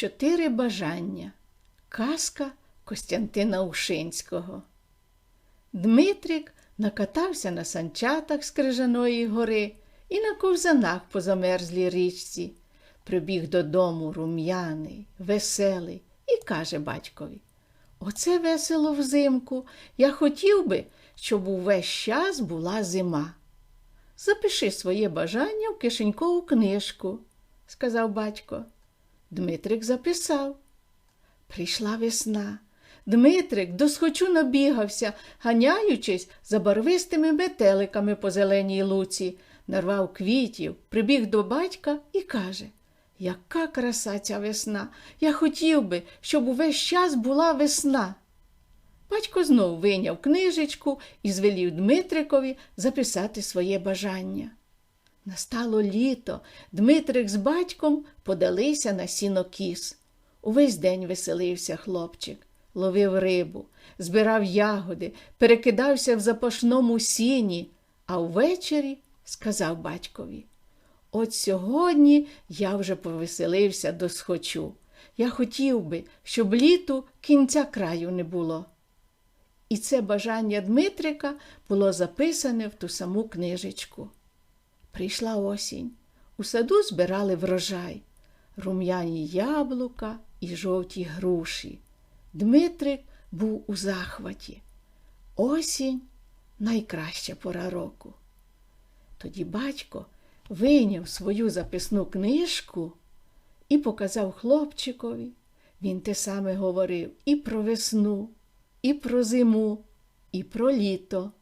Чотири бажання. Казка Костянтина Ушинського. Дмитрик накатався на санчатах з Крижаної гори і на ковзанах по замерзлій річці. Прибіг додому рум'яний, веселий і каже батькові Оце весело взимку. Я хотів би, щоб увесь час була зима. Запиши своє бажання в кишенькову книжку, сказав батько. Дмитрик записав. Прийшла весна. Дмитрик досхочу набігався, ганяючись за барвистими метеликами по зеленій луці, нарвав квітів, прибіг до батька і каже Яка краса ця весна! Я хотів би, щоб увесь час була весна. Батько знов вийняв книжечку і звелів Дмитрикові записати своє бажання. Настало літо, Дмитрик з батьком подалися на сінокіс. Увесь день веселився хлопчик, ловив рибу, збирав ягоди, перекидався в запашному сіні, а ввечері сказав батькові От сьогодні я вже повеселився до схочу. Я хотів би, щоб літу кінця краю не було. І це бажання Дмитрика було записане в ту саму книжечку. Прийшла осінь. У саду збирали врожай, рум'яні яблука і жовті груші. Дмитрик був у захваті. Осінь найкраща пора року. Тоді батько вийняв свою записну книжку і показав хлопчикові. Він те саме говорив і про весну, і про зиму, і про літо.